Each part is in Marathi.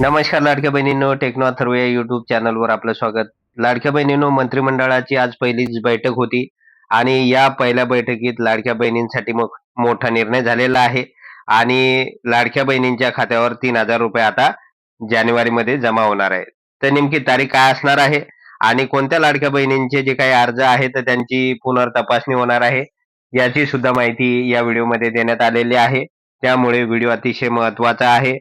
नमस्कार लाडक्या बहिणींनो टेक्नो अथर्व या युट्यूब चॅनलवर आपलं स्वागत. लाडक्या बहिणींनो मंत्रिमंडळाची आज पहिलीच बैठक होती आणि या पहिल्या बैठकीत लाडक्या बहिणींसाठी मो- मोठा निर्णय झालेला आहे आणि लाडक्या बहिणींच्या खात्यावर तीन हजार रुपये आता जानेवारीमध्ये जमा होणार आहे तर नेमकी तारीख काय असणार आहे आणि कोणत्या लाडक्या बहिणींचे जे काही अर्ज आहेत तर त्यांची पुनर्तपासणी होणार आहे याची सुद्धा माहिती या व्हिडिओमध्ये देण्यात आलेली आहे. त्यामुळे व्हिडिओ अतिशय महत्त्वाचा आहे.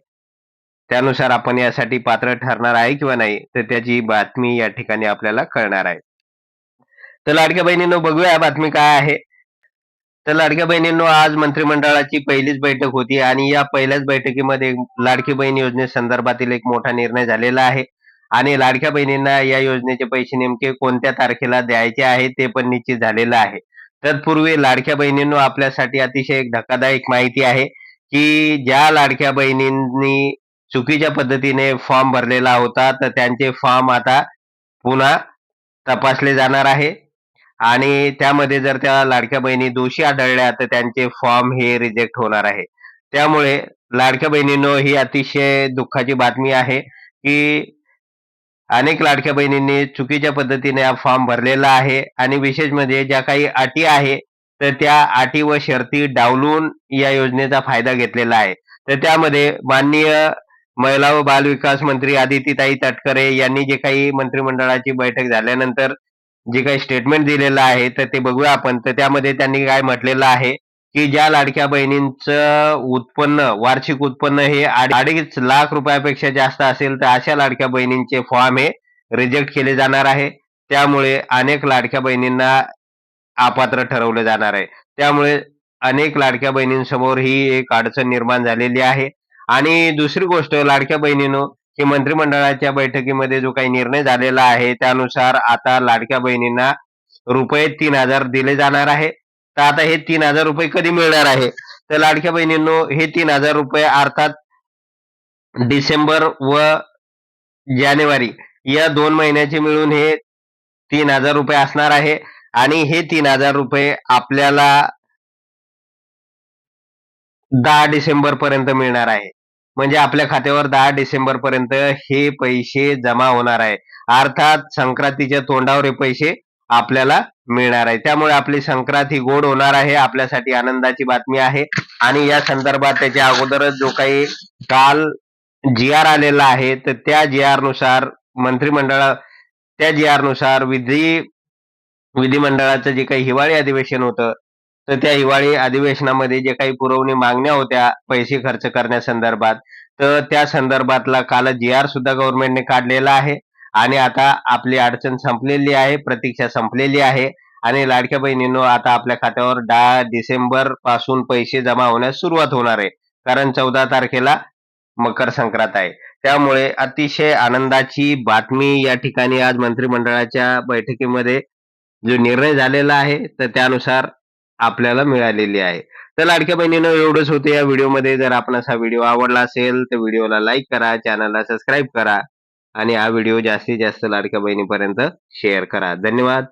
त्यानुसार आपण यासाठी पात्र ठरणार आहे किंवा नाही तर त्याची बातमी या ठिकाणी आपल्याला कळणार आहे. तर लाडक्या बहिणींनो बघूया बातमी काय आहे. तर लाडक्या बहिणींनो आज मंत्रिमंडळाची पहिलीच बैठक होती आणि या पहिल्याच बैठकीमध्ये लाडकी बहीण योजनेसंदर्भातील एक मोठा निर्णय झालेला आहे. आणि लाडक्या बहिणींना या योजनेचे पैसे नेमके कोणत्या तारखेला द्यायचे आहे ते पण निश्चित झालेलं आहे. तत्पूर्वी लाडक्या बहिणींनो आपल्यासाठी अतिशय एक धक्कादायक माहिती आहे की ज्या लाडक्या बहिणींनी चुकीच्या पद्धतीने फॉर्म भरलेला होता तर त्यांचे फॉर्म आता पुन्हा तपासले जाणार आहे. आणि त्यामध्ये जर त्या लाडक्या बहिणी दोषी आढळल्या तर त्यांचे फॉर्म हे रिजेक्ट होणार आहे. त्यामुळे लाडक्या बहिणींनो ही अतिशय दुःखाची बातमी आहे की अनेक लाडक्या बहिणींनी चुकीच्या पद्धतीने हा फॉर्म भरलेला आहे. आणि विशेष म्हणजे ज्या काही अटी आहे तर त्या अटी व शर्ती डावलून या योजनेचा फायदा घेतलेला आहे. तर त्यामध्ये माननीय महिला व बाल विकास मंत्री आदितीताई तटकरे यांनी जे काही मंत्रिमंडळाची बैठक झाल्यानंतर जे काही स्टेटमेंट दिलेलं आहे तर ते बघूया आपण. तर त्यामध्ये त्यांनी काय म्हटलेलं आहे की ज्या लाडक्या बहिणींचं उत्पन्न वार्षिक उत्पन्न हे अडीच लाख रुपयापेक्षा जास्त असेल तर अशा लाडक्या बहिणींचे फॉर्म हे रिजेक्ट केले जाणार आहे. त्यामुळे अनेक लाडक्या बहिणींना अपात्र ठरवलं जाणार आहे. त्यामुळे अनेक लाडक्या बहिणींसमोर ही एक अडचण निर्माण झालेली आहे. आणि दुसरी गोष्ट लाडक्या बहिणीनो की मंत्रिमंडळाच्या बैठकीमध्ये जो काही निर्णय झालेला आहे त्यानुसार आता लाडक्या बहिणींना रुपये तीन हजार दिले जाणार आहे. तर आता हे तीन हजार रुपये कधी मिळणार आहे? तर लाडक्या बहिणींनो हे तीन हजार रुपये अर्थात डिसेंबर व जानेवारी या दोन महिन्याचे मिळून हे तीन हजार रुपये असणार आहे. आणि हे तीन हजार रुपये आपल्याला दहा डिसेंबर पर्यंत मिळणार आहे. म्हणजे आपल्या खात्यावर दहा डिसेंबर पर्यंत हे पैसे जमा होणार आहे. अर्थात संक्रांतीच्या तोंडावर हे पैसे आपल्याला मिळणार आहे. त्यामुळे आपली संक्रांत ही गोड होणार आहे आपल्यासाठी आनंदाची बातमी आहे. आणि या संदर्भात त्याच्या अगोदरच जो काही काल जी आर आलेला आहे तर त्या जी आरनुसार मंत्रिमंडळा त्या जी आरनुसार विधी विधिमंडळाचं जे काही हिवाळी अधिवेशन होतं तर त्या हिवाळी अधिवेशनामध्ये जे काही पुरवणी मागण्या होत्या पैसे खर्च करण्यासंदर्भात तर त्या संदर्भातला काल जी आर सुद्धा गव्हर्नमेंटने काढलेला आहे. आणि आता आपली अडचण संपलेली आहे प्रतीक्षा संपलेली आहे. आणि लाडक्या बहिणींनो आता आपल्या खात्यावर दहा डिसेंबरपासून पैसे जमा होण्यास सुरुवात होणार आहे. कारण चौदा तारखेला मकर संक्रांत आहे. त्यामुळे अतिशय आनंदाची बातमी या ठिकाणी आज मंत्रिमंडळाच्या बैठकीमध्ये जो निर्णय झालेला आहे तर त्यानुसार आपल्याला मिळालेली आहे. तर लाडक्या बहिणीनं एवढंच होतं या व्हिडिओमध्ये. जर आपण हा व्हिडिओ आवडला असेल तर व्हिडिओला लाईक करा चॅनलला सबस्क्राईब करा आणि हा व्हिडिओ जास्तीत जास्त लाडक्या बहिणीपर्यंत शेअर करा. धन्यवाद.